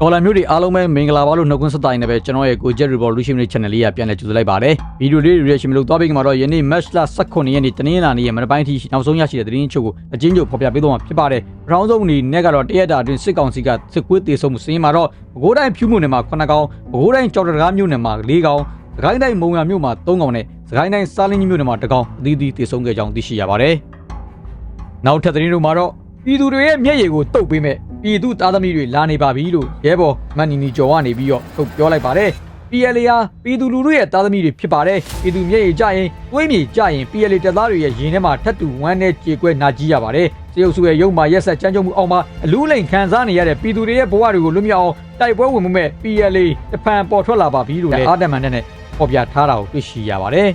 ဒေါ်လာမျိုးတွေအားလုံးပဲမင်္ဂလာပါလို့နှုတ်ခွန်းဆက်တိုင်းနဲ့ပဲကျွန်တော်ရဲ့ကိုဂျက် revolution ရဲ့ channel လေးကပြန်လည်ကြိုဆိုလိုက်ပါတယ်ဗီဒီယိုလေး reaction လို့သွားပြီးကြမှာတော့ယနေ့ match လ18ရက်နေ့တနင်္လာနေ့ရဲ့မနက်ပိုင်းထိနောက်ဆုံးရရှိတဲ့သတင်းချုပ်ကိုအချင်းချုပ်ဖော်ပြပေးသွားမှာဖြစ်ပါတယ်ပထမဆုံးအနေနဲ့ကတော့တရက်တာအတွင်းစစ်ကောင်စီကစစ်ကွေးတေဆုံးမှုစင်းမှာတော့ဘကိုးတိုင်းဖြူးမှုနယ်မှာ9ကောင်ဘကိုးတိုင်းကြော်တကားမြို့နယ်မှာ4ကောင်စကိုင်းတိုင်းမုံရမြို့မှာ3ကောင်နဲ့စကိုင်းတိုင်းစားလင်းကြီးမြို့နယ်မှာ1ကောင်အသီးသီးတေဆုံးခဲ့ကြောင်းသိရှိရပါတယ်နောက်ထပ်သတင်းတို့မှာတော့ပြည်သူတွေရဲ့မျက်ရည်ကိုတုပ်ပေးမဲ့ ပြည်သူသားသမီးတွေလာနေပါပြီလို့ရဲဘော်မန်နီနီကျော်ကနေပြီးတော့ထုတ်ပြောလိုက်ပါတယ် PLA ဟာပြည်သူလူထုရဲ့သားသမီးတွေဖြစ်ပါတယ်ပြည်သူမျက်ရည်ကြရင်တွေးမြေကြရင် PLA တပ်သားတွေရဲ့ရင်ထဲမှာထပ်တူဝမ်းနဲ့ကြေကွဲနာကြီးရပါတယ်စေအုပ်စုရဲ့ရုံမှာရက်ဆက်ကြမ်းကြုတ်မှုအောက်မှာအလူးလိန်ခံစားနေရတဲ့ပြည်သူတွေရဲ့ဘဝတွေကိုလွတ်မြောက်အောင်တိုက်ပွဲဝင်မှုမဲ့ PLA တဖန်ပေါ်ထွက်လာပါပြီလို့လည်းအာဒမန်နဲ့ပေါ်ပြထားတာကိုတွေ့ရှိရပါတယ်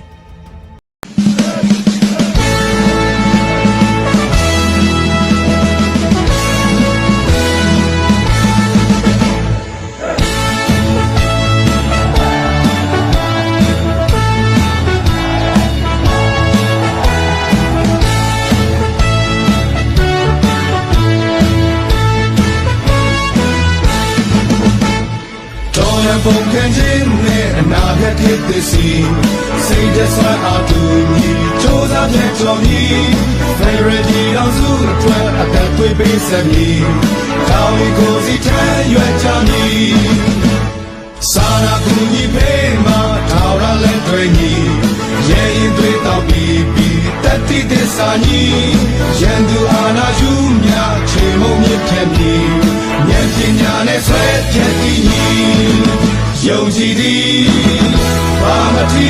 ခံခြင်းနဲ့အနာဂတ်ဖြစ်သည်စီစိတ်တဆွမ်းအားတူညီစူးစမ်းတဲ့ကြော်ညီဖယ်ရဒီအောင်စုအတွက်အသက်သွေးပေးစမည်ကောင်းကိုစီထမ်းရွက်ကြမည်စာရာကူညီပေးမှာထောက်ရလက်တွေညီရဲရင်တွေတောက်ပြီးပြီးတတိသစ္စာညီရန်သူအာနာယူမြချေမုံမြင့်ထက်မြည်ဉာဏ်ပညာနဲ့ဆွဲပြတ်တည်ညီ ယုံကြည်သည်ဘာမတိ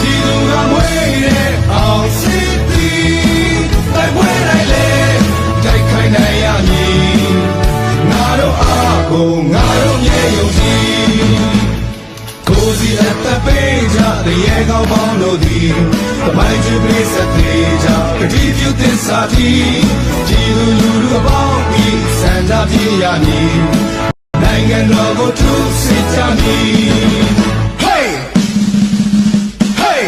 ဒီလူကမွေးတဲ့အောင်စစ်သည်တိုက်ပွဲတိုင်းလေတိုက်ခိုင်းနိုင်ရမည်ငါတို့အားကိုငါတို့မြေယုံကြည်ကိုစီအသက်ပေးကြတရေကောင်းပေါင်းတို့သည်တမိုင်းချပြည့်စက်သေးကြကတိပြုသစ္စာတီကြည်လူလူလူအပေါင်းပြီးစံကြပြရမည် နိုင်ငံတော်ကိုထုစစ်ကြမည် Hey Hey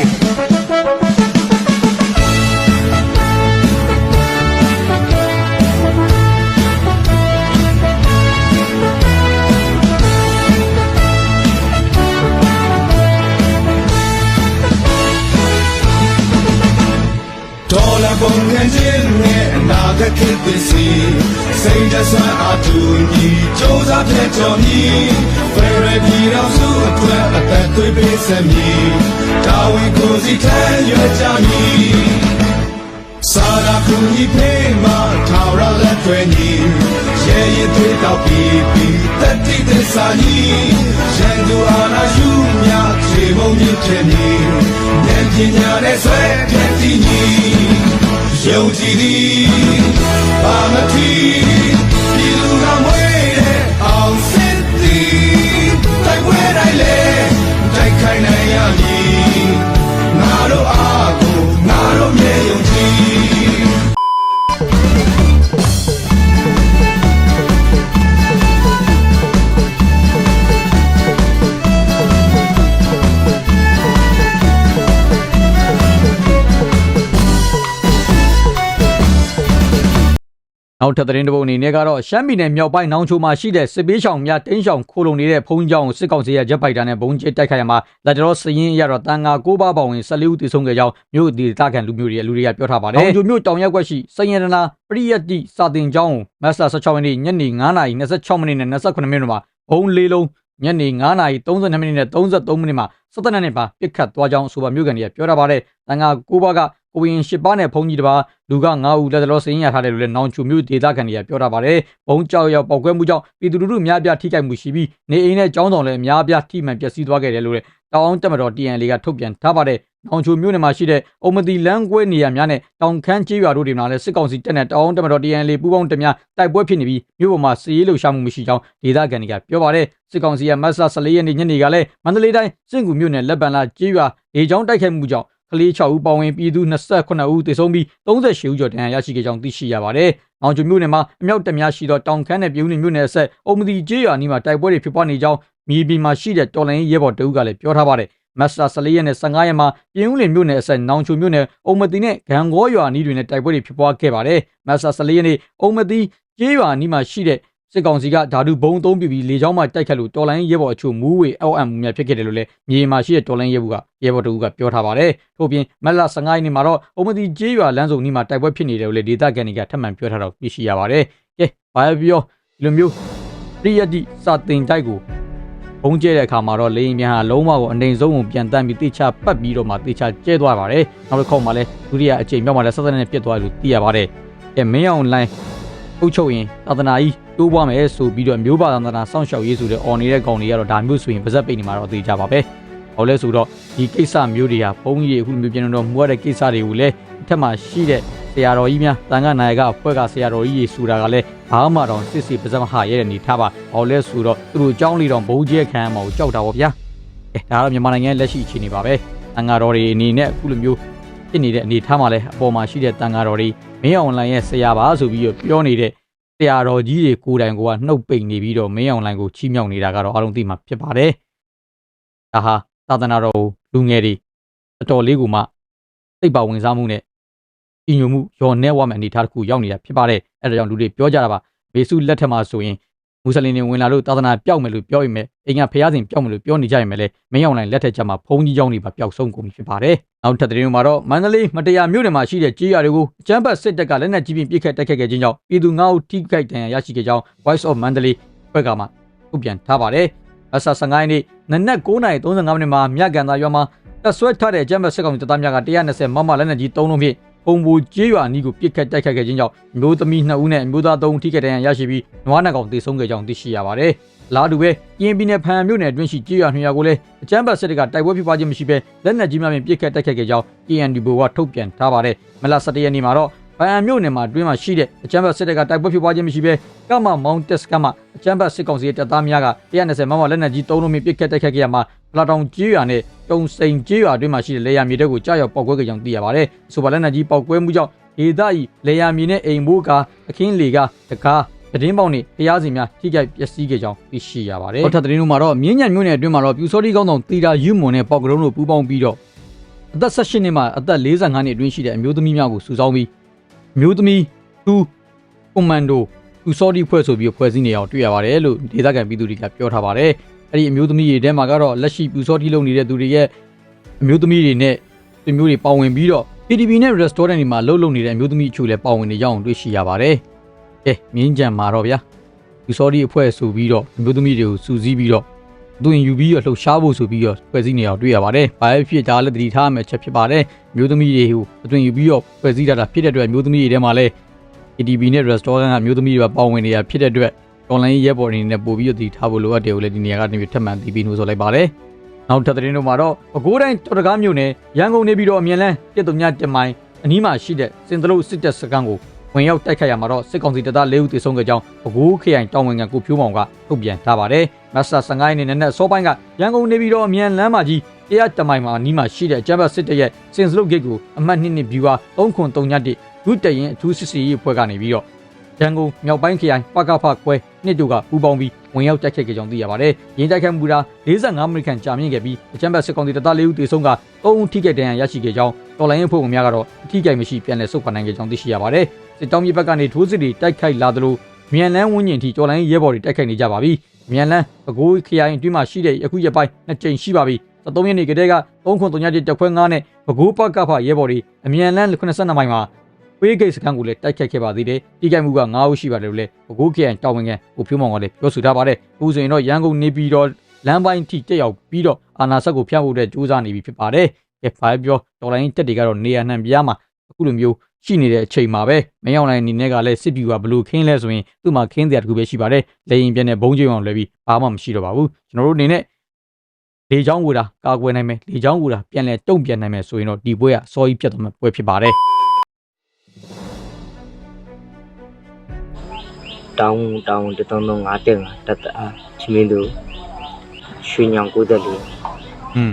ဒေါ်လာပုံငန်းခြင်းနဲ့အ နာဂတ်ဖြစ်သည်စီစိတ်တဆွမ်းအားတူညီစူးစမ်းတဲ့ကြော်ညီဖယ်ရပြည်တော်စုအတွက်အသက်သွေးပေးစမည်တာဝန်ကိုစီထမ်းရွက်ကြမည်စာရာကူညီပေးမှာထောင်ရလက်တွေညီရဲရင်တွေတောက်ပြီးပြီးတတိသစ္စာညီရန်သူအာနာယူမြချေမုံမြင့်တဲ့ညီဉာဏ်ပညာနဲ့ဆွဲပြတ်တည်ညီယုံကြည်သည်ဘာမတိဒီလူကမွေးတဲ့အောင်စစ်သည်တိုက်ပွဲတိုင်းလေတိုက်ခိုင်းနိုင်ရမည်ငါတို့အားကိုငါတို့ နောက်ထပ်သတင်းတစ်ပုဒ်အနေနဲ့ကတော့ရှမ်းပြည်နယ်မြောက်ပိုင်းနောင်ချိုမှာရှိတဲ့စစ်ပေးဆောင်များတင်းဆောင်ခိုလုံနေတဲ့ဖုံးကြောင်ကိုစစ်ကောင်စီရဲ့ဂျက်ဖိုက်တာနဲ့ဘုံကျဲတိုက်ခိုက်ရမှာလက်တော်စရင်ရတော့တန်ငါကိုးပါးပေါင်ဝင်14ဦးသေဆုံးခဲ့ကြောင်းမြို့ဒေသခံလူမျိုးတွေလူတွေကပြောထားပါတယ်။နောင်ချိုမြို့တောင်ရက်ကွက်ရှိစရင်ရနာပရိယတ်တိစာတင်ကျောင်းကိုမတ်လ16ရက်နေ့ညနေ9:26မိနစ်နဲ့28မိနစ်မှာဘုံလေးလုံးညနေ9:32မိနစ်နဲ့33မိနစ်မှာစက်တနက်နဲ့ပါပစ်ခတ်သွားကြောင်းဆိုပါမြို့ကန်တွေကပြောထားပါတယ်။တန်ငါကိုးပါးက ကိုရင်ရှစ်ပါးနဲ့ဖုန်ကြီးတစ်ပါးလူက9ဦးလက်တော်စင်းရထားတယ်လို့လည်းနောင်ချူမျိုးဒေသခံတွေကပြောထားပါတယ်။ဘုံကြောက်ရောက်ပောက်ကွဲမှုကြောင့်ပြည်သူလူထုအများအပြားထိခိုက်မှုရှိပြီးနေအိမ်နဲ့ကျောင်းဆောင်လည်းအများအပြားထိမှန်ပျက်စီးသွားခဲ့တယ်လို့လည်းတောင်တက်မတော် TN လေးကထုတ်ပြန်ထားပါတယ်။နောင်ချူမျိုးနယ်မှာရှိတဲ့အုံမတီလန်းကွဲနေရာများနဲ့တောင်ခမ်းကျေးရွာတို့တွေမှာလည်းစစ်ကောင်စီတပ်နဲ့တောင်တက်မတော် TN လေးပူးပေါင်းတပ်များတိုက်ပွဲဖြစ်နေပြီးမြို့ပေါ်မှာစီးရေးလှုပ်ရှားမှုမရှိကြောင်းဒေသခံတွေကပြောပါတယ်။စစ်ကောင်စီရဲ့မတ်လ14ရက်နေ့ညနေကလည်းမန္တလေးတိုင်းစင့်ကူမြို့နယ်လက်ပံလာကျေးရွာလေကြောင်းတိုက်ခိုက်မှုကြောင့် ကလေး6ဦးပါဝင်ပြည်သူ28ဦးသေဆုံးပြီး38ဦးကျော်ဒဏ်ရာရရှိခဲ့ကြောင်းသိရှိရပါတယ်။အောင်ကျွမြို့နယ်မှာအမြောက်တများရှိသောတောင်ခမ်းနဲ့ပြည်ဦးနေမြို့နယ်ဆက်အုံမတီကျေးရွာနီးမှာတိုက်ပွဲတွေဖြစ်ပွားနေကြောင်းမြေပြင်မှာရှိတဲ့တော်လိုင်းရဲဘော်တအုပ်ကလည်းပြောထားပါတယ်။မတ်လ14ရက်နဲ့15ရက်မှာပြည်ဦးလင်မြို့နယ်အဆက်နောင်ချိုမြို့နယ်အုံမတီနဲ့ဂံကောရွာနီးတွင်လည်းတိုက်ပွဲတွေဖြစ်ပွားခဲ့ပါတယ်။မတ်လ14ရက်နေ့အုံမတီကျေးရွာနီးမှာရှိတဲ့ စစ်ကောင်စီကဓာတုဘုံအသုံးပြုပြီးလေကြောင်းမှတိုက်ခတ်လို့တော်လိုင်းရဲဘော်အချို့မူးဝေ LM များဖြစ်ခဲ့တယ်လို့လည်းမြေမှာရှိတဲ့တော်လိုင်းရဲဘော်ကရဲဘော်တူကပြောထားပါတယ်ထို့ပြင်မက်လာ15ရက်နေ့မှာတော့အုံမတီကျေးရွာလမ်းစုံနီးမှာတိုက်ပွဲဖြစ်နေတယ်လို့လည်းဒေသခံတွေကထပ်မံပြောထားတော့သိရှိရပါတယ်ကဲဘာပဲပြောဒီလိုမျိုးပရိယတ်တိစာတင်တိုက်ကိုဘုံကျဲတဲ့အခါမှာတော့လေရင်ပြန်ဟာလုံးဝကိုအနေဆုံးကိုပြန်တမ်းပြီးတိချပတ်ပြီးတော့မှတိချကျဲသွားပါတယ်နောက်တစ်ခေါက်မှာလည်းဒုတိယအကြိမ်မြောက်မှာလည်းဆက်ဆက်နဲ့ပြတ်သွားတယ်လို့သိရပါတယ်ကဲမင်းအောင်လိုင်းအုပ်ချုပ်ရင်သာသနာကြီး တိုးပွားမယ်ဆိုပြီးတော့မျိုးပါသာသနာစောင့်ရှောက်ရေးဆိုတဲ့အော်နေတဲ့ကောင်တွေကတော့ဒါမျိုးဆိုရင်ပါဇက်ပိတ်နေမှာတော့အသေးကြပါပဲ။ဟောလဲဆိုတော့ဒီကိစ္စမျိုးတွေဟာဘုန်းကြီးတွေအခုလိုမျိုးပြန်တော့မှုရတဲ့ကိစ္စတွေကိုလည်းအထက်မှာရှိတဲ့ဆရာတော်ကြီးများတန်ခါနာယကအဖွဲ့ကဆရာတော်ကြီးတွေဆိုတာကလည်းဘာမှတော့စစ်စစ်ပါဇက်မဟာရဲတဲ့နေထားပါ။ဟောလဲဆိုတော့သူတို့အကြောင်းလေးတော့ဘုံကျဲခံရမှာကိုကြောက်တာပေါ့ဗျာ။အဲဒါကတော့မြန်မာနိုင်ငံရဲ့လက်ရှိအခြေအနေပါပဲ။တန်ခါတော်တွေအနေနဲ့အခုလိုမျိုးဖြစ်နေတဲ့အနေထားမှာလည်းအပေါ်မှာရှိတဲ့တန်ခါတော်တွေမင်းအောင်လိုင်းရဲ့ဆရာပါဆိုပြီးတော့ပြောနေတဲ့ ဆရာတော်ကြီးတွေကိုယ်တိုင်ကနှုတ်ပိတ်နေပြီးတော့မင်းအောင်လိုင်းကိုချီးမြှောက်နေတာကတော့အားလုံးသိမှာဖြစ်ပါတယ်။ဒါဟာသာသနာတော်လူငယ်တွေအတော်လေးကိုမှစိတ်ပါဝင်စားမှုနဲ့ဤညိုမှုရော်နေဝမယ်အနေထားတစ်ခုရောက်နေတာဖြစ်ပါတယ်။အဲဒါကြောင့်လူတွေပြောကြတာပါမေစုလက်ထက်မှာဆိုရင် မူဆလင်တွေဝင်လာလို့သာသနာပျောက်မယ်လို့ပြောပေမဲ့အိမ်ကဖျားစဉ်ပျောက်မယ်လို့ပြောနေကြရင်လည်းမင်းအောင်လိုင်းလက်ထက်ကျမှဘုံကြီးကြောင်းတွေပါပျောက်ဆုံးကုန်ပြီဖြစ်ပါတယ်။နောက်ထပ်သတင်းတွေမှာတော့မန္တလေးမတရားမြို့နယ်မှာရှိတဲ့ကြေးရွာတွေကိုအကြမ်းဖက်စစ်တပ်ကလက်နက်ကြီးဖြင့်ပစ်ခတ်တိုက်ခိုက်ခဲ့ခြင်းကြောင့်ပြည်သူ၅ဦးထိခိုက်ဒဏ်ရာရရှိခဲ့ကြောင်း Voice of Mandalay ဘက်ကမှထုတ်ပြန်ထားပါတယ်။အစ15နေ့နနက်9:35မိနစ်မှာမြကန်သာရွာမှာတပ်ဆွဲထားတဲ့အကြမ်းဖက်စစ်ကောင်စီတပ်သားများက120မမလက်နက်ကြီး3လုံးဖြင့် ပုံပူကြေးရွာနီးကိုပစ်ခတ်တိုက်ခတ်ခဲ့ခြင်းကြောင့်မျိုးသမီး2ဦးနဲ့မျိုးသား3ဦးထိခိုက်ဒဏ်ရာရရှိပြီးနွားနှကောင်သေဆုံးခဲ့ကြောင်းသိရှိရပါတယ်။လာတူပဲကရင်ပြည်နယ်ဖန်မြို့နယ်အတွင်းရှိကြေးရွာ2ရွာကိုလည်းအကြမ်းဖက်စစ်တပ်ကတိုက်ပွဲဖြစ်ပွားခြင်းမရှိဘဲလက်နက်ကြီးများဖြင့်ပစ်ခတ်တိုက်ခတ်ခဲ့ကြောင်း KNDB ကထုတ်ပြန်ထားပါတယ်။မလ17ရက်နေ့မှာတော့ဗန်မြို့နယ်မှာအတွင်းမှာရှိတဲ့အကြမ်းဖက်စစ်တပ်ကတိုက်ပွဲဖြစ်ပွားခြင်းမရှိဘဲကမ္မမောင်တက်စကမအကြမ်းဖက်စစ်ကောင်စီရဲ့တပ်သားများက120မမလက်နက်ကြီး3လုံးဖြင့်ပစ်ခတ်တိုက်ခတ်ခဲ့ရမှာပ လာတောင်ကြေးရွာနဲ့တုံစိန်ကြေးရွာအတွင်းမှာရှိတဲ့လေယာဉ်မြေတပ်ကိုကြားရောက်ပောက်ကွဲခဲ့ကြောင်းသိရပါတယ်။ဆိုပါလက်နက်ကြီးပောက်ကွဲမှုကြောင့်ဒေသဤလေယာဉ်မြေနဲ့အိမ်ဘိုးကအခင်းလေကတကားသတင်းပေါက်နဲ့ဖျားစီများထိခိုက်ပျက်စီးခဲ့ကြောင်းသိရှိရပါတယ်။နောက်ထပ်သတင်းတို့မှာတော့မြင်းညံမြို့နယ်အတွင်းမှာတော့ပြူစောတိကောင်းဆောင်တီတာယူမွန်နဲ့ပေါက်ကရုံးတို့ပူးပေါင်းပြီးတော့အသက်18နှစ်မှအသက်45နှစ်အတွင်းရှိတဲ့အမျိုးသမီးများကိုစုဆောင်းပြီးအမျိုးသမီး2ကွန်မန်ဒိုသူစောတိဖွဲ့ဆိုပြီးဖွဲ့စည်းနေအောင်တွေ့ရပါတယ်လို့ဒေသခံပြည်သူတွေကပြောထားပါတယ်။ အဲ့ဒီအမျိုးသမီးတွေထဲမှာကတော့လက်ရှိပြူစောတိလုပ်နေတဲ့သူတွေရဲ့အမျိုးသမီးတွေနဲ့သူမျိုးတွေပါဝင်ပြီးတော့ PDB နဲ့ restaurant တွေမှာလှုပ်လှုပ်နေတဲ့အမျိုးသမီးအချို့လည်းပါဝင်နေကြအောင်တွေ့ရှိရပါတယ်။ကဲမြင်းကြံမှာတော့ဗျာပြူစောတိအဖွဲ့ဆိုပြီးတော့အမျိုးသမီးတွေကိုစူးစီးပြီးတော့သူရင်ယူပြီးတော့လှုပ်ရှားဖို့ဆိုပြီးတော့ဖွဲ့စည်းနေအောင်တွေ့ရပါတယ်။ဘာပဲဖြစ်ဒါလည်းတတိထားရမယ်ချက်ဖြစ်ပါတယ်။မျိုးသမီးတွေကိုအတွင်ယူပြီးတော့ဖွဲ့စည်းတာတာဖြစ်တဲ့အတွက်မျိုးသမီးတွေထဲမှာလည်း ATB နဲ့ restaurant ကမျိုးသမီးတွေကပါဝင်နေတာဖြစ်တဲ့အတွက် online ရဲဘော်တွေနဲ့ပို့ပြီးတော့တည်ထားဖို့လိုအပ်တယ်ကိုလည်းဒီနေရာကနေပြီးထပ်မံတည်ပြီးနှိုးဆော်လိုက်ပါတယ်။နောက်ထပ်သတင်းတို့မှာတော့ပဲခူးတိုင်းတော်တကားမြို့နယ်ရန်ကုန်နေပြီးတော့အမြန်လန်းတစ်တုံညတင်မိုင်အနီးမှာရှိတဲ့စင်တလုတ်စစ်တပ်စခန်းကိုဝင်ရောက်တိုက်ခိုက်ရမှာတော့စစ်ကောင်စီတပ်သား၄ဦးသေဆုံးခဲ့ကြောင်းပဲခူးခရိုင်တောင်ဝင်ငံကိုဖြိုးမောင်ကထုတ်ပြန်ထားပါတယ်။မတ်ဆာ15ရက်နေ့နဲ့စောပိုင်းကရန်ကုန်နေပြီးတော့အမြန်လန်းမှာကြီးတရားတမိုင်မှာနီးမှာရှိတဲ့အကြမ်းဖက်စစ်တပ်ရဲ့စင်စလုတ်ဂိတ်ကိုအမှတ်2နှစ်ဗျူဟာ303ည1ဒုတရင်အထူးစစ်စီရေးအဖွဲ့ကနေပြီးတော့ ရန်ကုန်မြောက်ပိုင်းခရိုင်ပကဖခွဲနှစ်တို့ကပူးပေါင်းပြီးဝင်ရောက်တိုက်ခိုက်ခဲ့ကြောင်းသိရပါတယ်။ရင်းတိုက်ခိုက်မှုတာ45မိနစ်ခန့်ကြာမြင့်ခဲ့ပြီးအကြမ်းဖက်စစ်ကောင်စီတပ်သား၄ဦးသေဆုံးက3ဦးထိခိုက်ဒဏ်ရာရရှိခဲ့ကြောင်းတော်လိုင်းရေးဖွဲ့ဝင်များကတော့အထိခိုက်မရှိပြန်လည်ဆုတ်ခွာနိုင်ခဲ့ကြောင်းသိရှိရပါတယ်။စစ်တောင်းမြေဘက်ကနေထိုးစစ်တွေတိုက်ခိုက်လာသလိုမြန်လန်းဝင်းကျင်ထိတော်လိုင်းရဲဘော်တွေတိုက်ခိုက်နေကြပါပြီ။မြန်လန်းပဲခူးခရိုင်အတွင်းမှာရှိတဲ့ယခုရက်ပိုင်းနှစ်ကြိမ်ရှိပါပြီ။73ရက်နေ့ကတည်းက303တက်ခွဲ9နဲ့ပဲခူးပကဖရဲဘော်တွေအမြန်လန်း82မိုင်မှာ ဝေးဂိတ်စခန်းကိုလည်းတိုက်ခိုက်ခဲ့ပါသေးတယ်။တိကျမှုက9ဦးရှိပါတယ်လို့လည်းပဲခူးခရိုင်တာဝန်ခံကိုဖြိုးမောင်ကလည်းပြောဆိုထားပါတယ်။အခုဆိုရင်တော့ရန်ကုန်နေပြီးတော့လမ်းပိုင်းထိတက်ရောက်ပြီးတော့အာနာဆက်ကိုဖျက်ဖို့အတွက်ကြိုးစားနေပြီဖြစ်ပါတယ်။ကဲဘာပြောတော်လိုင်းတက်တွေကတော့နေရာနှံပြားမှာအခုလိုမျိုးရှိနေတဲ့အချိန်မှာပဲမရောက်နိုင်အနေနဲ့ကလည်းစစ်ပြူကဘလို့ခင်းလဲဆိုရင်သူ့မှာခင်းစရာတခုပဲရှိပါတယ်။လေရင်ပြင်းနဲ့ဘုံကျုံအောင်လဲပြီးဘာမှမရှိတော့ပါဘူး။ကျွန်တော်တို့အနေနဲ့လေချောင်းဝူတာကာကွယ်နိုင်မယ်လေချောင်းဝူတာပြန်လဲတုံ့ပြန်နိုင်မယ်ဆိုရင်တော့ဒီပွဲကစောကြီးပြတ်သွားမှာပွဲဖြစ်ပါတယ် တောင်းတောင်းတတုံးလုံးငါတက်ငါတတအားချင်းမင်းတို့ရွှေညောင်ကိုတက်လေး။อืม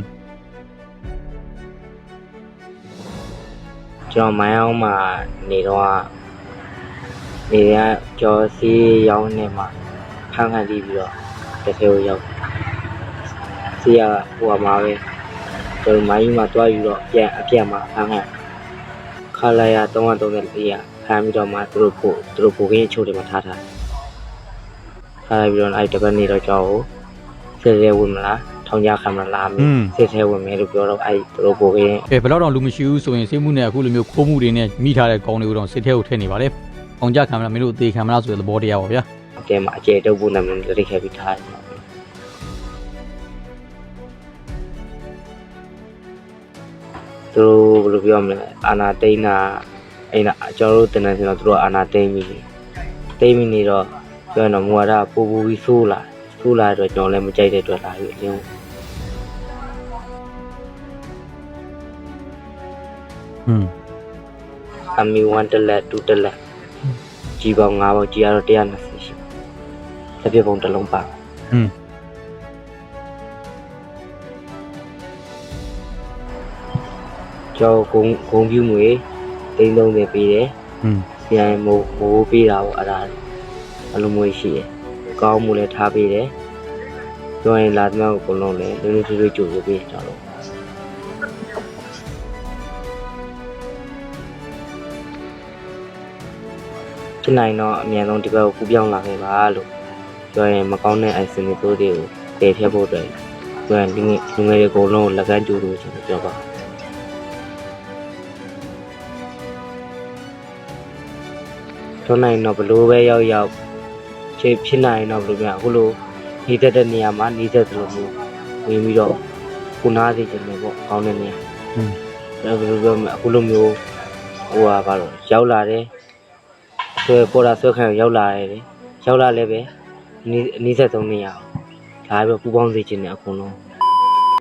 ကျွန်တော်မိုင်းအောင်မှာနေတော့နေရကျော်စီရောင်းနေမှာဖမ်းခံပြီးပြီးတော့တစ်ခဲကိုရောက်စီရဟိုမှာပဲကျွန်တော်မိုင်းမှာတွားယူတော့ပြန်အပြတ်မှာဖမ်းခံခလာရ334ရဖမ်းပြီးတော့မှသူတို့ပို့သူတို့ပို့ခင်းချိုးတယ်မှာထားထား ထားလိုက်ပြီးတော့အဲ့တပတ်နေတော့ကြောက်ကိုစစ်သေးဝင်မလားထောင်ကြခံမလားမေးစစ်သေးဝင်မယ်လို့ပြောတော့အဲ့သူတို့ပို့ခဲ့အဲဘယ်တော့တော့လူမရှိဘူးဆိုရင်စိတ်မှုနဲ့အခုလိုမျိုးခိုးမှုတွေနဲ့မိထားတဲ့ကောင်းတွေကိုတော့စစ်ထဲကိုထည့်နေပါလေ။အောင်ကြခံမလားမင်းတို့အသေးခံမလားဆိုတဲ့သဘောတရားပါဗျာအတဲမှာအကျဲတုပ်ဖို့နာမည်လက်ခဲ့ပြီးထားတယ်သူတို့ဘယ်လိုပြောမလဲအာနာတိန်နာအဲ့နာကျွန်တော်တို့တင်နေစင်တော့သူတို့အာနာတိန်ပြီတိန်ပြီနေတော့ ပြောရင်တော့မူဝါဒပူပူပြီးဆိုးလာဆိုးလာတော့ကျွန်တော်လည်းမကြိုက်တဲ့အတွက်လာပြီးအရင်။ဟွန်းအမီ1တက်လက်2တက်လက်ကြီးပေါင်း5ပေါင်းကြီးရတော့120ရှိလက်ပြပုံတစ်လုံးပါဟွန်းကျော်ဂုံဂုံပြူငွေတိန်းလုံးနေပေးတယ်ဟွန်းပြန်မိုးမိုးပေးတာပေါ့အဲ့ဒါ အလုံးမွေးရှိတယ်ကောင်းမှုလည်းထားပေးတယ်ပြောရင်လာသမျှကိုအကုန်လုံးလည်းလူလူထွေးထွေးကြိုဆိုပေးကြတော့ဖြစ်နိုင်တော့အမြန်ဆုံးဒီဘက်ကိုကူပြောင်းလာခဲ့ပါလို့ပြောရင်မကောင်းတဲ့ item တွေတို့တွေကိုပယ်ဖျက်ဖို့အတွက်ပြောရင်လူငယ်လူငယ်တွေအကုန်လုံးကိုလက်ကမ်းကြိုးလို့ကျွန်တော်ပြောပါထွန်းနိုင်တော့ဘလို့ပဲရောက်ရောက် ခြေဖြစ်နိုင်တော့ဘလို့များအခုလိုနေတတ်တဲ့နေရာမှာနေတတ်တယ်လို့မျိုးဝင်ပြီးတော့ခုနာစီခြင်းတယ်ပေါ့ကောင်းတဲ့နေရာဟွန်းအဲဘယ်လိုပြောမလဲအခုလိုမျိုးဟိုဟာဘာလို့ရောက်လာတယ်ဆွဲပေါ်တာဆွဲခံရောက်လာတယ်လေရောက်လာလည်းပဲနေအနည်းဆက်ဆုံးနေရာဒါပဲပူပေါင်းစေခြင်းနဲ့အကုန်လုံး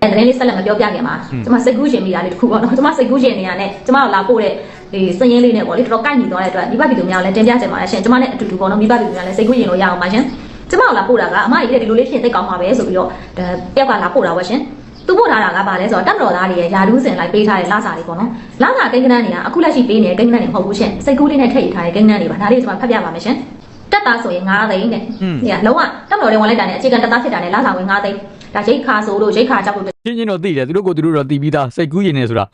အဲတရင်လေးဆက်လက်မပြောပြခင်မှာကျမစိတ်ကူးရှင်မိတာလေးတစ်ခုပေါ့နော်ကျမစိတ်ကူးရှင်နေရတဲ့ကျမတို့လာပို့တဲ့ ဒီစည်ရင်းလေးနဲ့ပေါ့လေတော်တော်ကိုက်ညီသွားတဲ့အတွက်မိဘပြည်သူများလည်းတင်ပြချင်ပါတယ်ရှင်ကျမနဲ့အတူတူပေါ့နော်မိဘပြည်သူများလည်းစိတ်ကူးရင်လို့ရအောင်ပါရှင်ကျမတို့လာပို့တာကအမကြီးတဲ့ဒီလိုလေးဖြစ်သိကောင်းပါပဲဆိုပြီးတော့တယောက်ကလာပို့တာပါရှင်သူပို့ထားတာကဘာလဲဆိုတော့တပ်မတော်သားတွေရဲ့ယာဒူးစင်လိုက်ပေးထားတဲ့လာစာတွေပေါ့နော်လာစာကိန်းကနန်းတွေကအခုလက်ရှိပေးနေတဲ့ကိန်းကနန်းတွေမဟုတ်ဘူးရှင်စိတ်ကူးလေးနဲ့ထည့်ရထားတဲ့ကိန်းကနန်းတွေပါဒါလေးကျွန်မဖတ်ပြပါမယ်ရှင်တက်တာဆိုရင်9သိန်းနဲ့ဒီကလုံးဝတပ်မတော်တွေဝင်လိုက်တာနဲ့အခြေခံတက်တာဖြစ်တာနဲ့လာစာဝင်9သိန်းဒါရိတ်ခါဆိုလို့ရိတ်ခါကြောက်လို့ချင်းချင်းတော့သိတယ်သူတို့ကိုသူတို့တော့သိပြီးသားစိတ်ကူးရင်နေဆိုတာ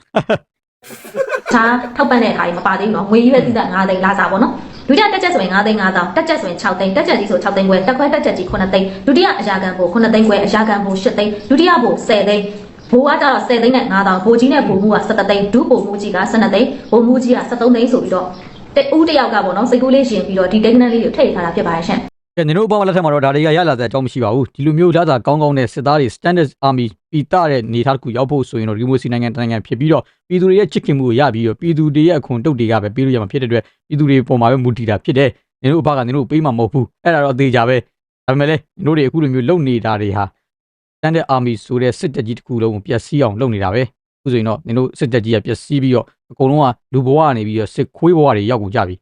ဒါထောက်ပံ့တဲ့အခါကြီးမပါသေးဘူးနော်ငွေကြီးပဲသိတာ9သိန်းလာစားပေါ့နော်ဒုတိယတက်ချက်ဆိုရင်9သိန်း9တောင်တက်ချက်ဆိုရင်6သိန်းတက်ချက်ကြီးဆို6သိန်းခွဲတက်ခွဲတက်ချက်ကြီး9သိန်းဒုတိယအရာခံပို့9သိန်းခွဲအရာခံပို့10သိန်းဒုတိယပို့10သိန်းဘိုးကကြတော့10သိန်းနဲ့9တောင်ဘိုးကြီးနဲ့ဘိုးမူက17သိန်းဒုဘိုးမူကြီးက12သိန်းဘိုးမူကြီးက73သိန်းဆိုပြီးတော့တဦးတစ်ယောက်ကပေါ့နော်စိတ်ကူးလေးရှင်ပြီးတော့ဒီကိန်းဂဏန်းလေးကိုထည့်ထားတာဖြစ်ပါတယ်ရှင် ကဲနင်တို့ဘောင်းလက်ထက်မှာတော့ဒါတွေကရလာတဲ့အကြောင်းမရှိပါဘူးဒီလိုမျိုးလာတာကောင်းကောင်းတဲ့စစ်သားတွေ standard army ပြည်သားတဲ့နေသားတစ်ခုရောက်ဖို့ဆိုရင်တော့ဒီမိုစီနိုင်ငံတစ်နိုင်ငံဖြစ်ပြီးတော့ပြည်သူတွေရဲ့ချစ်ခင်မှုကိုရပြီးတော့ပြည်သူတွေရဲ့အခွန်တုတ်တွေကပဲပေးလို့ရမှာဖြစ်တဲ့အတွက်ပြည်သူတွေပုံမှာပဲမူတည်တာဖြစ်တယ်နင်တို့အဘကနင်တို့ပေးမှာမဟုတ်ဘူးအဲ့ဒါတော့အသေးကြပဲဒါပေမဲ့လည်းနင်တို့တွေအခုလိုမျိုးလုံနေတာတွေဟာ standard army ဆိုတဲ့စစ်တပ်ကြီးတစ်ခုလုံးကိုပျက်စီးအောင်လုပ်နေတာပဲအခုဆိုရင်တော့နင်တို့စစ်တပ်ကြီးကပျက်စီးပြီးတော့အကုန်လုံးကလူဘဝကနေပြီးတော့စစ်ခွေးဘဝတွေရောက်ကုန်ကြပြီ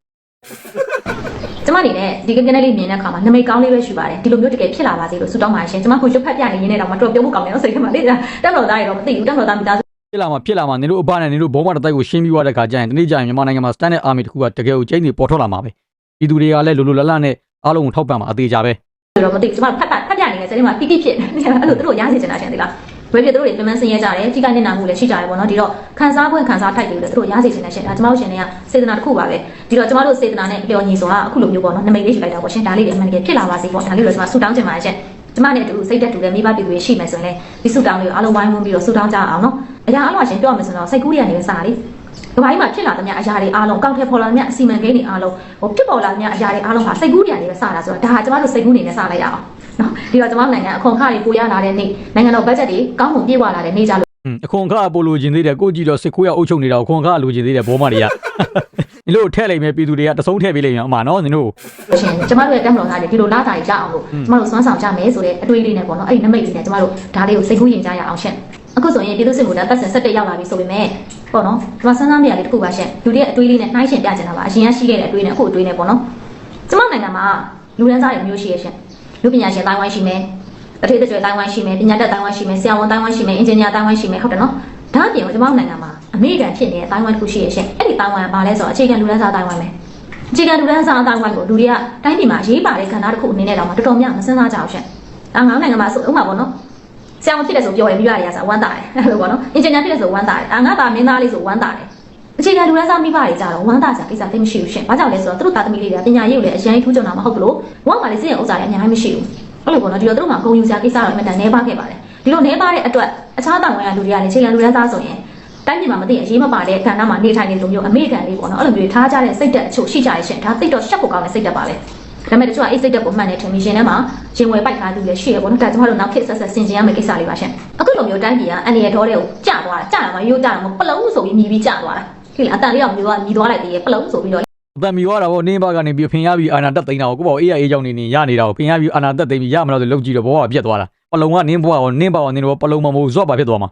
ကျမအနေနဲ့ဒီကိန်းဂဏန်းလေးမြင်တဲ့အခါမှာနမိတ်ကောင်းလေးပဲရှိပါတယ်ဒီလိုမျိုးတကယ်ဖြစ်လာပါစေလို့ဆုတောင်းပါရှင်ကျမကိုရုပ်ဖက်ပြနေရင်းနဲ့တော့မတော်ပြောဖို့ကောင်းတယ်နော်စိတ်ထဲမှာလေတက်မတော်သားတွေတော့မသိဘူးတက်မတော်သားမိသားစုဖြစ်လာမှာဖြစ်လာမှာနင်တို့အဘနဲ့နင်တို့ဘောမတစ်တိုက်ကိုရှင်းပြီးသွားတဲ့ခါကျရင်ဒီနေ့ကျရင်မြန်မာနိုင်ငံမှာ standard army တစ်ခုကတကယ်ကိုကျင်းနေပေါ်ထွက်လာမှာပဲပြည်သူတွေကလည်းလိုလိုလတ်လတ်နဲ့အားလုံးကိုထောက်ပံ့မှာအသေးကြပဲဆိုတော့မသိဘူးကျမဖတ်ဖတ်ဖတ်ပြနေတယ်စိတ်ထဲမှာပိပိဖြစ်နေတယ်အဲ့လိုသူတို့ရားစီချင်တာရှင်ဒီလား ဘယ်ဖြစ်သူတို့တွေပြန်မဆင်းရဲကြတယ်ကြီးကနေနာမှုလည်းရှိကြတယ်ပေါ့နော်ဒီတော့ခန်းစားခွင့်ခန်းစားထိုက်တယ်လို့သူတို့ရားစီချင်တယ်ရှင်ဒါကျမတို့ရှင်တွေကစေတနာတစ်ခုပါပဲဒီတော့ကျမတို့စေတနာနဲ့ပျော်ညီစွာအခုလိုမျိုးပေါ့နော်နမိတ်လေးရှိလိုက်တာပေါ့ရှင်ဒါလေးတွေအမှန်တကယ်ဖြစ်လာပါစေပေါ့ဒါလေးတော့ကျမဆုတောင်းချင်ပါတယ်ရှင်ကျမနဲ့အတူစိတ်သက်တူတဲ့မိဘပြည်သူတွေရှိမယ်ဆိုရင်လည်းဒီဆုတောင်းလေးကိုအားလုံးဝိုင်းဝန်းပြီးတော့ဆုတောင်းကြအောင်နော်အရာအားလုံးကရှင်ပြောရမယ်ဆိုတော့စိတ်ကူးတွေကနေပဲစားလေကဘာကြီးမှာဖြစ်လာသမျှအရာတွေအားလုံးအကောင့်ထဲပေါ်လာသမျှအစီမံကိန်းတွေအားလုံးဟိုဖြစ်ပေါ်လာသမျှအရာတွေအားလုံးဟာစိတ်ကူးတွေကနေပဲစားတာဆိုတော့ဒါဟာကျမတို့စိတ်ကူးနေနဲ့စားလိုက်ရအောင် နော်ဒီတော့ကျမတို့နိုင်ငံအခွန်အခတွေပိုရလာတဲ့နေ့နိုင်ငံတော်ဘတ်ဂျက်တွေကောင်းမွန်ပြည့်ဝလာတဲ့နေ့ကြလို့ဟွန်းအခွန်အခအပိုလိုချင်သေးတယ်ကိုကြည့်တော့စစ်ခွေးကအုပ်ချုပ်နေတာကိုအခွန်အခလိုချင်သေးတယ်ဘောမတွေကနင်တို့ထည့်လိုက်မယ်ပြည်သူတွေကတဆုံးထည့်ပေးလိုက်ရင်အမှန်နော်နင်တို့ရှင်ကျမတို့ရဲ့တက်မတော်သားတွေဒီလိုလာတာကြီးကြအောင်လို့ကျမတို့စွမ်းဆောင်ကြမယ်ဆိုတဲ့အတွေးလေးနဲ့ပေါ့နော်အဲ့ဒီနမိတ်လေးနဲ့ကျမတို့ဒါလေးကိုစိတ်ကူးရင်ကြရအောင်ရှင်အခုဆိုရင်ပြည်သူ့စစ်မှုထမ်းတပ်ဆင်17ရောက်လာပြီဆိုပေမဲ့ပေါ့နော်ဒီမှာစမ်းစမ်းပြရလေးတစ်ခုပါရှင်လူတွေရဲ့အတွေးလေးနဲ့နှိုင်းရှင်ပြချင်တာပါအရင်ကရှိခဲ့တဲ့အတွေးနဲ့အခုအတွေးနဲ့ပေါ့နော်ကျမနိုင်ငံမှာလူရန်စားတွေမျိုးရှိရရှင် လူပညာရှင်တိုင်းဝိုင်းရှိမယ်အထေးတကြွယ်တိုင်းဝိုင်းရှိမယ်ပညာတတ်တိုင်းဝိုင်းရှိမယ်ဆရာဝန်တိုင်းဝိုင်းရှိမယ်အင်ဂျင်နီယာတိုင်းဝိုင်းရှိမယ်ဟုတ်တယ်နော်ဒါအပြင်ကျမတို့နိုင်ငံမှာအမေရိကန်ဖြစ်နေတဲ့တိုင်းဝိုင်းတစ်ခုရှိရရှင်အဲ့ဒီတိုင်းဝိုင်းကဘာလဲဆိုတော့အခြေခံလူရန်စားတိုင်းဝိုင်းပဲအခြေခံလူတန်းစားအတိုင်းဝိုင်းကိုလူတွေကတိုင်းပြည်မှာအရေးပါတဲ့ခန္ဓာတစ်ခုအနေနဲ့တော့မှတော်တော်များမစဉ်းစားကြအောင်ရှင့်။ဒါငါးနိုင်ငံမှာဆိုဥပမာပေါ့နော်။ဆရာဝန်ဖြစ်တယ်ဆိုပြောရင်မိဘတွေကဆိုဝမ်းသာတယ်။အဲ့လိုပေါ့နော်။အင်ဂျင်နီယာဖြစ်တယ်ဆိုဝမ်းသာတယ်။အာငါသားမင်းသားလေးဆိုဝမ်းသာတယ်။တ အခြေခံလူရစားမိဘတွေကြတော့ဝမ်းသာစရာကိစ္စသိမရှိဘူးရှင်။ဘာကြောင့်လဲဆိုတော့သူတို့သားသမီးတွေကပညာရေးကိုလည်းအရင်ထူးချွန်တာမဟုတ်ဘူးလို့ဝမ်းမှာလည်းစိတ်ရဥစ္စာတွေအများကြီးမရှိဘူး။အဲ့လိုပေါ့နော်ဒီလိုသူတို့မှာဂုံယူစရာကိစ္စတော့အမှန်တန်နေပါခဲ့ပါတယ်။ဒီလိုနေပါတဲ့အတွက်အခြားတောင်ဝင်ကလူတွေကလည်းအခြေခံလူရစားဆိုရင်တိုင်းပြည်မှာမသိရင်အရေးမပါတဲ့ကဏ္ဍမှာနေထိုင်နေလိုမျိုးအမေရိကန်လေးပေါ့နော်အဲ့လိုမျိုးထားကြတဲ့စိတ်တက်အချို့ရှိကြရရှင်ဒါသိတော့ရှက်ဖို့ကောင်းတဲ့စိတ်တက်ပါပဲဒါပေမဲ့တချို့ကအဲ့စိတ်တက်ကိုမှန်တယ်ထင်ပြီးရှင်ထဲမှာရင်ဝယ်ပိုက်ထားသူလည်းရှိရပေါ့နော်ဒါကျမတို့နောက်ခေတ်ဆက်ဆက်ဆင်ခြင်ရမယ့်ကိစ္စလေးပါရှင်အခုလိုမျိုးတိုင်းပြည်ကအန်ဒီရဲ့ဒေါ်တွေကိုကြာသွားတာကြာတာမရိုးကြာတာမဟုတ်ပလုံးဆိုပြီးမြည်ပြီးကြာသွားတာခိ လားအတန်လေးတော့မျိုးကမြည်သွားလိုက်သေးရဲ့ပလုံးဆိုပြီးတော့အတန်မီသွားတာဗောနင်းဘကနေပြီးဖင်ရပြီးအာနာတက်သိမ်းတာကိုကိုပေါ့အေးအေးကြောင့်နေနေရနေတာကိုဖင်ရပြီးအာနာတက်သိမ်းပြီးရမလို့ဆိုလုတ်ကြည့်တော့ဘောကပြက်သွားတာပလုံကနင်းဘွားကိုနင်းပါအောင်နင်းတော့ပလုံမမို့ဇော့ပါဖြစ်သွားမှာ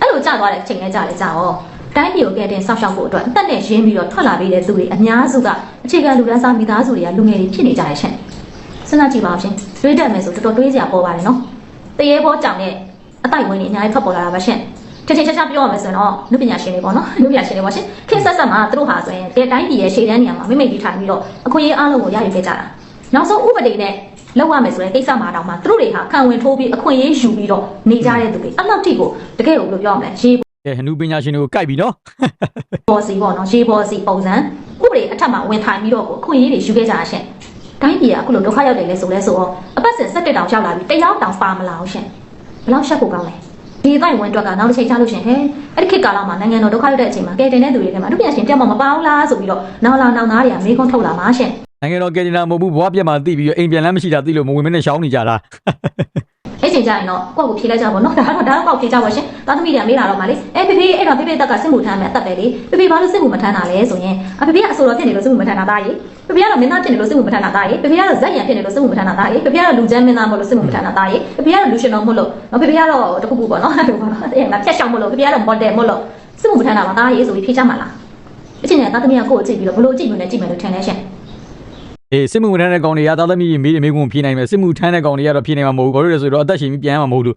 အဲ့လိုကြာသွားတဲ့အချိန်နဲ့ကြာလေကြာရောတိုင်းပြည်ကိုကဲတင်ဆောက်ရှောက်ဖို့အတွက်အသက်နဲ့ရင်းပြီးတော့ထွက်လာပြီးတဲ့သူတွေအများစုကအခြေခံလူတန်းစားမိသားစုတွေကလူငယ်တွေဖြစ်နေကြရရှင်စဉ်းစားကြည့်ပါဦးရှင်တွေးတတ်မယ်ဆိုတော်တော်တွေးစရာပေါ်ပါတယ်နော်တရေဘောကြောင့်နဲ့အတိုက်ဝင်နေအများကြီးထွက်ပေါ်လာတာပါရှင် ချက်ချင်းချက်ချင်းပြောရမယ်ဆိုရင်တော့လူပညာရှင်တွေပေါ့နော်လူပညာရှင်တွေပေါ့ရှင်ခေတ်ဆက်ဆက်မှာသူတို့ဟာဆိုရင်ဒီတိုင်းပြည်ရဲ့ရှေ့တန်းနေရာမှာမိမိပြီးထိုင်ပြီးတော့အခွင့်အရေးအားလုံးကိုရယူခဲ့ကြတာနောက်ဆုံးဥပဒေနဲ့လောက်ရမယ်ဆိုရင်ကိစ္စမှာတောင်မှသူတို့တွေဟာခံဝင်ထိုးပြီးအခွင့်အရေးယူပြီးတော့နေကြတဲ့သူတွေအလောက်ထိကိုတကယ်ကိုဘယ်လိုပြောရမလဲရေအဲဟနူပညာရှင်တွေကိုကြိုက်ပြီနော်ပေါ်စီပေါ့နော်ရေပေါ်စီပုံစံဥပဒေအထက်မှာဝင်ထိုင်ပြီးတော့ကိုအခွင့်အရေးတွေယူခဲ့ကြတာရှင်တိုင်းပြည်ကအခုလိုဒုက္ခရောက်တယ်လဲဆိုလဲဆိုတော့အပတ်စဉ်၁၇တောင်ရောက်လာပြီတယောက်တောင်ပါမလာဘူးရှင်ဘယ်လောက်ရှက်ဖို့ကောင်းလဲ ဒီတိုင်းဝင်တွက်ကနောက်တစ်ချိန်ချလို့ရှင်ဟဲ့အဲ့ဒီခေတ်ကာလမှာနိုင်ငံတော်ဒုက္ခရောက်တဲ့အချိန်မှာကဲတင်တဲ့သူတွေထဲမှာအမှုပညာရှင်တယောက်မှမပါဘူးလားဆိုပြီးတော့နောက်လာနောက်သားတွေကမေးခွန်းထုတ်လာမှာရှင်နိုင်ငံတော်ကယ်တင်တာမဟုတ်ဘူးဘွားပြက်မှာတိပြီးတော့အိမ်ပြန်လမ်းမရှိတာတိလို့မဝင်မနဲ့ရှောင်းနေကြတာ အဲ့ချိန်ကျရင်တော့ကိုယ့်ကိုဖြေလိုက်ကြပါတော့ဒါကတော့ဒါတော့ကောက်ဖြေကြပါရှင်သားသမီးတွေကမေးလာတော့မှလေအဲဖေဖေအဲ့တော့ဖေဖေတက်ကစစ်မှုထမ်းမယ်အသက်ပဲလေဖေဖေဘာလို့စစ်မှုမထမ်းတာလဲဆိုရင်အဖေဖေကအဆိုတော်ဖြစ်နေလို့စစ်မှုမထမ်းတာသားရေဖေဖေကတော့မင်းသားဖြစ်နေလို့စစ်မှုမထမ်းတာသားရေဖေဖေကတော့ဇက်ရံဖြစ်နေလို့စစ်မှုမထမ်းတာသားရေဖေဖေကတော့လူချမ်းမင်းသားမို့လို့စစ်မှုမထမ်းတာသားရေဖေဖေကတော့လူရှင်တော်မို့လို့နော်ဖေဖေကတော့တခုခုပေါ့နော်အဲ့လိုပေါ့နော်အဲ့ငါဖြတ်ရှောင်းမို့လို့ဖေဖေကတော့ model မို့လို့စစ်မှုမထမ်းတာပါသားရေဆိုပြီးဖြေချမှာလားအချင်းနဲ့သားသမီးကကိုယ့်ကိုကြည့်ပြီးတော့ဘလို့ကြည့်လို့လဲကြည့်မယ်လို့ထင်လဲရှင် အေးစစ်မှုဝန်ထမ်းတဲ့ကောင်တွေကသားသမီးမေးမေးခွန်းဖြေနိုင်မယ်စစ်မှုထမ်းတဲ့ကောင်တွေကတော့ဖြေနိုင်မှာမဟုတ်ဘူးဘာလို့လဲဆိုတော့အသက်ရှင်ပြီးပြန်ရမှာမဟုတ်လို့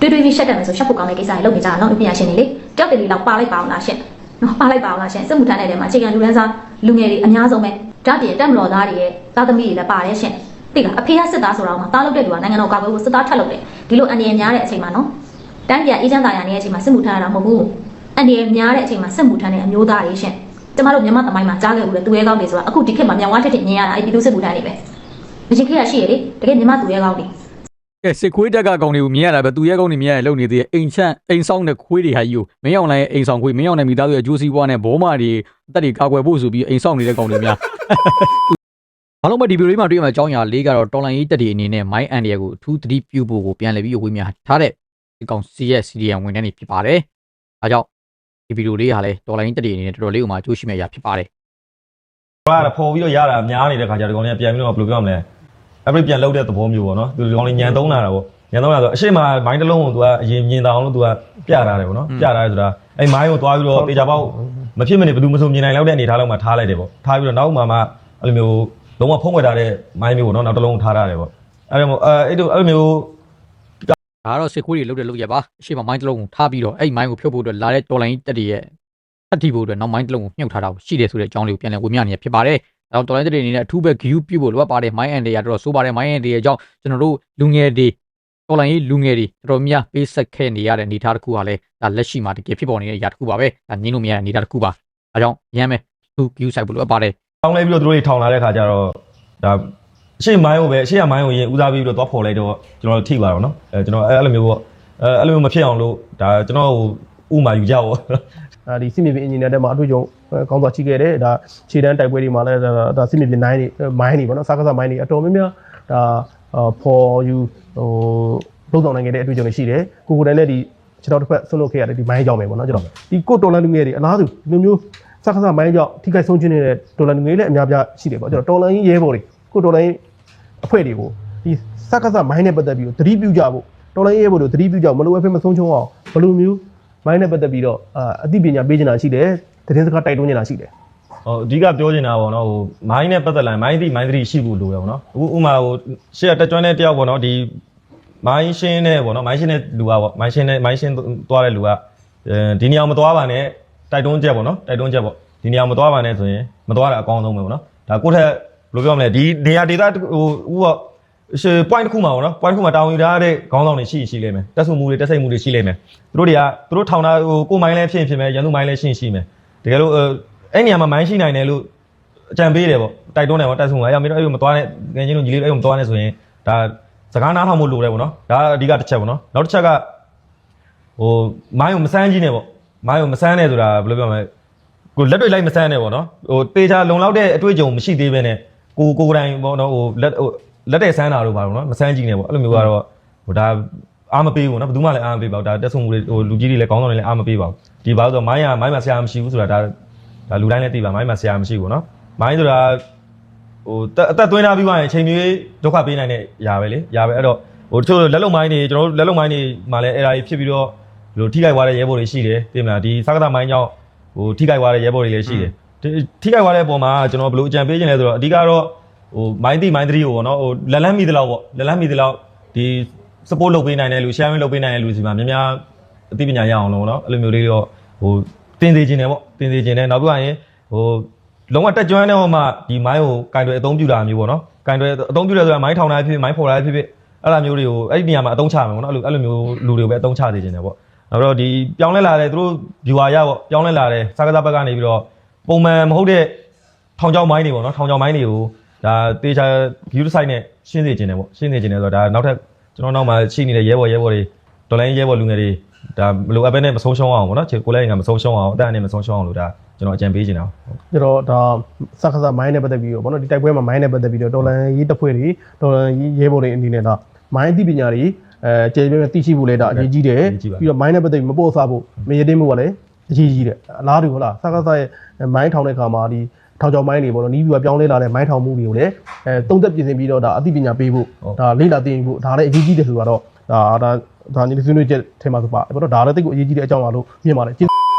တွေးတွေးပြီးရှက်တယ်မယ်ဆိုရှက်ဖို့ကောင်းတဲ့ကိစ္စတွေလုပ်နေကြတာနော်အပညာရှင်တွေလေတောက်တယ်လေးလောက်ပါလိုက်ပါအောင်လားရှင့်နော်ပါလိုက်ပါအောင်လားရှင့်စစ်မှုထမ်းတဲ့နေရာမှာအခြေခံလူရန်စားလူငယ်တွေအများဆုံးပဲဒါတည်းတက်မတော်သားတွေရဲ့သားသမီးတွေလည်းပါတယ်ရှင့်သိလားအဖေကစစ်သားဆိုတော့မှသားလုပ်တဲ့လူကနိုင်ငံတော်ကာကွယ်ဖို့စစ်သားထက်လုပ်တယ်ဒီလိုအန်ဒီရများတဲ့အချိန်မှာနော်တိုင်းပြည်အေဂျင့်သားရနေတဲ့အချိန်မှာစစ်မှုထမ်းရတာမဟုတ်ဘူးအန်ဒီရများတဲ့အချိန်မှာစစ်မှုထမ်းတဲ့အမျိုးသားတွေရှင့် ကျမတို့မြန်မာသမိုင်းမှာကြားခဲ့ဘူးလေသူရဲကောင်းတွေဆိုတာအခုဒီခေတ်မှာမြန်ဝါထက်ထက်မြင်ရတာအဲ့ဒီလူစစ်မှုထမ်းတွေပဲအရင်ခေတ်ကရှိရလေတကယ်မြန်မာသူရဲကောင်းတွေကဲစစ်ခွေးတက်ကကောင်တွေကိုမြင်ရတာပဲသူရဲကောင်တွေမြင်ရလုံနေသေးတယ်အိမ်ချန့်အိမ်ဆောင်တဲ့ခွေးတွေဟာကြီးကိုမင်းအောင်လိုင်းရဲ့အိမ်ဆောင်ခွေးမင်းအောင်တဲ့မိသားစုရဲ့အကျိုးစီးပွားနဲ့ဘောမာတွေအသက်တွေကာကွယ်ဖို့ဆိုပြီးအိမ်ဆောင်နေတဲ့ကောင်တွေများအားလုံးပဲဒီဗီဒီယိုလေးမှာတွေ့ရမယ့်အကြောင်းအရာလေးကတော့တော်လိုင်းရေးတက်တွေအနေနဲ့ My and ရဲ့ကိုအထူးသတိပြုဖို့ကိုပြန်လည်ပြီးဝေးများထားတဲ့ဒီကောင် C ရဲ့ CDM ဝင်တဲ့နေဖြစ်ပါတယ်။အဲကြောင့် ဒီဗီဒီယိုလေးဟာလည်းတော်လိုင်းတက်တွေအနေနဲ့တော်တော်လေးကိုမှအကျိုးရှိမဲ့အရာဖြစ်ပါတယ်ဘာကပေါ်ပြီးတော့ရတာများနေတဲ့ခါကျတော့ဒီကောင်လေးကပြန်ပြီးတော့ဘယ်လိုပြောမလဲအဲ့ဒီပြန်လှုပ်တဲ့သဘောမျိုးပေါ့နော်သူဒီကောင်လေးညံသုံးလာတာပေါ့ညံသုံးလာဆိုအရှိမမိုင်းတစ်လုံးကိုသူကအရင်မြင်တောင်လို့သူကပြထားတယ်ပေါ့နော်ပြထားတယ်ဆိုတာအဲ့မိုင်းကိုသွားပြီးတော့တေချာပေါက်မဖြစ်မနေဘယ်သူမှမဆိုမြင်နိုင်လောက်တဲ့အနေထားလောက်မှထားလိုက်တယ်ပေါ့ထားပြီးတော့နောက်မှမှအဲ့လိုမျိုးလုံးဝဖုံးဝယ်ထားတဲ့မိုင်းမျိုးပေါ့နော်နောက်တစ်လုံးထားထားတယ်ပေါ့အဲ့ဒါမျိုးအဲအဲ့လိုအဲ့လိုမျိုး။ ဒါကတော့စစ်ခွေးတွေလုတ်တဲ့လုတ်ရပါအရှိမမိုင်းတစ်လုံးကိုထားပြီးတော့အဲ့မိုင်းကိုဖြုတ်ဖို့အတွက်လာတဲ့တော်လိုင်းတက်တွေရဲ့အထီဖို့အတွက်နောက်မိုင်းတစ်လုံးကိုမြုပ်ထားတာကိုရှိတယ်ဆိုတဲ့အကြောင်းလေးကိုပြန်လည်ဝေမျှနေရဖြစ်ပါတယ်။အဲတော့တော်လိုင်းတက်တွေအနေနဲ့အထူးပဲ view ပြုဖို့လိုအပ်ပါတယ် mind and တွေကတော့ဆိုးပါတယ် mind and တွေရဲ့အကြောင်းကျွန်တော်တို့လူငယ်တွေတော်လိုင်းရေးလူငယ်တွေတော်တော်များပေးဆက်ခဲ့နေရတဲ့အနေအထားတစ်ခုကလည်းဒါလက်ရှိမှာတကယ်ဖြစ်ပေါ်နေတဲ့အရာတစ်ခုပါပဲ။ဒါငင်းလို့မရတဲ့အနေအထားတစ်ခုပါ။အဲကြောင့်ရမ်းမယ်သူ view ဆိုင်ဖို့လိုအပ်ပါတယ်ထောင်းလိုက်ပြီးတော့သူတို့တွေထောင်လာတဲ့ခါကျတော့ဒါအ ရှိမိုင်းကိုပဲအရှိရမိုင်းကိုရင်ဦးစားပြီးတော့သွားဖော်လိုက်တော့ကျွန်တော်ထိပါတော့နော်အဲကျွန်တော်အဲ့လိုမျိုးပေါ့အဲအဲ့လိုမျိုးမဖြစ်အောင်လို့ဒါကျွန်တော်ဟိုဥမာယူကြပေါ့အာဒီစစ်မြေပြင်အင်ဂျင်နီယာတက်မှာအတွေ့အကြုံအဲကောင်းစွာရှိခဲ့တယ်ဒါခြေတန်းတိုက်ပွဲတွေမှာလည်းဒါဒါစစ်မြေပြင်နိုင်တွေမိုင်းတွေပေါ့နော်စကားစားမိုင်းတွေအတော်များများဒါအာဖော်ယူဟိုလုံဆောင်နိုင်ခဲ့တဲ့အတွေ့အကြုံတွေရှိတယ်ကိုကိုတိုင်နဲ့ဒီကျွန်တော်တစ်ဖက်ဆွလို့ခဲ့ရတယ်ဒီမိုင်းကြောင့်ပဲပေါ့နော်ကျွန်တော်ဒီကိုတော်လန်လူငယ်တွေအလားတူဒီလိုမျိုးစကားစားမိုင်းကြောင့်ထိခိုက်ဆုံးခြင်းနေတဲ့တော်လန်လူငယ်တွေလည်းအများပြားရှိတယ်ပေါ့ကျွန်တော်တော်လန်ရဲဘော်တွေကိုတော်လန် အဖွဲ့တွေကိုဒီစကားစားမိုင်းနဲ့ပတ်သက်ပြီးတော့သတိပြုကြဖို့တော်လန်ရဲဘော်တွေသတိပြုကြဖို့မလိုအပ်ဖဲမဆုံးချုံအောင်ဘယ်လိုမျိုးမိုင်းနဲ့ပတ်သက်ပြီးတော့အာအသိပညာပေးချင်တာရှိတယ်သတင်းစကားတိုက်တွန်းချင်တာရှိတယ်ဟိုအဓိကပြောချင်တာပေါ့နော်ဟိုမိုင်းနဲ့ပတ်သက်လာမိုင်းတိမိုင်းတိရှိဖို့လိုတယ်ပေါ့နော်အခုဥမာဟိုရှေ့ကတက်ကျွမ်းတဲ့တယောက်ပေါ့နော်ဒီမိုင်းရှင်းနဲ့ပေါ့နော်မိုင်းရှင်းတဲ့လူကပေါ့မိုင်းရှင်းနဲ့မိုင်းရှင်းသွားတဲ့လူကအဲဒီနေရာမသွားပါနဲ့တိုက်တွန်းချက်ပေါ့နော်တိုက်တွန်းချက်ပေါ့ဒီနေရာမသွားပါနဲ့ဆိုရင်မသွားတာအကောင်းဆုံးပဲပေါ့နော်ဒါကိုယ့်ထက် ဘယ်လိုပြောမလဲဒီနေရာဒေသဟိုဥပရှေ point တစ်ခုမှာပေါ့နော် point တစ်ခုမှာတာဝန်ယူထားတဲ့ခေါင်းဆောင်တွေရှိရှိလိမ့်မယ်တက်ဆုမှုတွေတက်ဆိတ်မှုတွေရှိလိမ့်မယ်သူတို့တွေကသူတို့ထောင်တာဟိုကိုမိုင်းလဲဖြစ်ဖြစ်မယ်ရန်သူမိုင်းလဲရှိရှိမယ်တကယ်လို့အဲ့နေရာမှာမိုင်းရှိနိုင်တယ်လို့အကြံပေးတယ်ပေါ့တိုက်တွန်းတယ်ပေါ့တက်ဆုမှုအဲ့မင်းတို့အဲ့လိုမသွားနဲ့ငယ်ချင်းတို့ညီလေးတို့အဲ့လိုမသွားနဲ့ဆိုရင်ဒါစကားနားထောင်ဖို့လိုတယ်ပေါ့နော်ဒါအဓိကတစ်ချက်ပေါ့နော်နောက်တစ်ချက်ကဟိုမိုင်းကိုမစမ်းကြီးနဲ့ပေါ့မိုင်းကိုမစမ်းနဲ့ဆိုတာဘယ်လိုပြောမလဲကိုလက်တွေ့လိုက်မစမ်းနဲ့ပေါ့နော်ဟိုတေချာလုံလောက်တဲ့အတွေ့အကြုံမရှိသေးဘဲနဲ့ ကိုကိုယ်တိုင်ပေါ့နော်ဟိုလက်ဟိုလက်တဲ့စမ်းတာတို့ပါတော့နော်မစမ်းကြီးနဲ့ပေါ့အဲ့လိုမျိုးကတော့ဟိုဒါအားမပေးဘူးနော်ဘယ်သူမှလည်းအားမပေးပါဘူးဒါတက်ဆုံမှုတွေဟိုလူကြီးတွေလည်းကောင်းဆောင်တွေလည်းအားမပေးပါဘူးဒီဘာလို့ဆိုမိုင်းကမိုင်းမှာဆရာမရှိဘူးဆိုတာဒါဒါလူတိုင်းလည်းသိပါမိုင်းမှာဆရာမရှိဘူးနော်မိုင်းဆိုတာဟိုတက်အသက်သွင်းထားပြီးမှရင်အချိန်မြေဒုက္ခပေးနိုင်တဲ့ຢာပဲလေຢာပဲအဲ့တော့ဟိုတချို့လက်လုံမိုင်းတွေကျွန်တော်တို့လက်လုံမိုင်းတွေမှာလည်းအဲ့ဒါကြီးဖြစ်ပြီးတော့ဒီလိုထိခိုက်သွားတဲ့ရဲဘော်တွေရှိတယ်သိမလားဒီစကားသမိုင်းကြောင့်ဟိုထိခိုက်သွားတဲ့ရဲဘော်တွေလည်းရှိတယ်ဒီ ထိခိုက်သွားတဲ့အပေါ်မှာကျွန်တော်ဘယ်လိုအကြံပေးခြင်းလဲဆိုတော့အဓိကတော့ဟိုမိုင်းတိမိုင်းသတိကိုပေါ့နော်ဟိုလက်လန်းမိသလောက်ပေါ့လက်လန်းမိသလောက်ဒီ support လုပ်ပေးနိုင်တဲ့လူ sharing လုပ်ပေးနိုင်တဲ့လူစီမှာများများအသိပညာရအောင်လို့နော်အဲ့လိုမျိုးလေးတော့ဟိုတင်သေးခြင်းတယ်ပေါ့တင်သေးခြင်းတယ်နောက်ပြီးရင်ဟိုလုံးဝတက်ကြွတဲ့ဟိုမှာဒီမိုင်းကိုကင်တွေအသုံးပြုတာမျိုးပေါ့နော်ကင်တွေအသုံးပြုတယ်ဆိုတာမိုင်းထောင်တာဖြစ်ဖြစ်မိုင်းဖော်တာဖြစ်ဖြစ်အဲ့လိုမျိုးတွေကိုအဲ့ဒီနေရာမှာအသုံးချမယ်ပေါ့နော်အဲ့လိုအဲ့လိုမျိုးလူတွေကိုပဲအသုံးချသေးခြင်းတယ်ပေါ့နောက်တော့ဒီပြောင်းလဲလာတဲ့သူတို့ viewer ရပေါ့ပြောင်းလဲလာတဲ့စကားစားဘက်ကနေပြီးတော့ ပုံမှန်မဟုတ်တဲ့ထောင်ချောင်းမိုင်းတွေပေါ့နော်ထောင်ချောင်းမိုင်းတွေကိုဒါတေချာ view site နဲ့ရှင်းစေခြင်းတယ်ပေါ့ရှင်းစေခြင်းတယ်ဆိုတော့ဒါနောက်ထပ်ကျွန်တော်နောက်မှာရှိနေတဲ့ရဲဘော်ရဲဘော်တွေဒေါ်လာရဲဘော်လူငယ်တွေဒါမလိုအပ်ဘဲနဲ့မဆုံးရှုံးအောင်ပေါ့နော်ကိုလည်းငါမဆုံးရှုံးအောင်အတန်းနဲ့မဆုံးရှုံးအောင်လို့ဒါကျွန်တော်အကြံပေးခြင်းတာပေါ့ကျွန်တော်ဒါစခါစမိုင်းနဲ့ပတ်သက်ပြီးတော့ဗောနော်ဒီတိုက်ပွဲမှာမိုင်းနဲ့ပတ်သက်ပြီးတော့တော်လန်ရေးတပ်ဖွဲ့တွေတော်လန်ရေးရဲဘော်တွေအနေနဲ့ဒါမိုင်းအသိပညာတွေအဲကျေပြည့်ပြည့်သိရှိဖို့လဲဒါအရေးကြီးတယ်ပြီးတော့မိုင်းနဲ့ပတ်သက်ပြီးမပို့စားဖို့မရတင်းမှုကလည်း အရေးကြီးတယ်အလားတူဟုတ်လားစခါစရဲ့မိုင်းထောင်တဲ့ခါမှာဒီထောင်ချောင်းမိုင်းတွေပေါ့နော်နီးပြီးတော့ပြောင်းလဲလာတဲ့မိုင်းထောင်မှုတွေကိုလည်းအဲတုံးသက်ပြင်ဆင်ပြီးတော့ဒါအသိပညာပေးဖို့ဒါလေ့လာသိရင်ဖို့ဒါလည်းအရေးကြီးတယ်ဆိုတော့ဒါဒါဒါညီလေးဆွေးနွေးချက်ထဲမှာဆိုပါပေါ့နော်ဒါလည်းတိတ်ကိုအရေးကြီးတဲ့အကြောင်းပါလို့မြင်ပါတယ်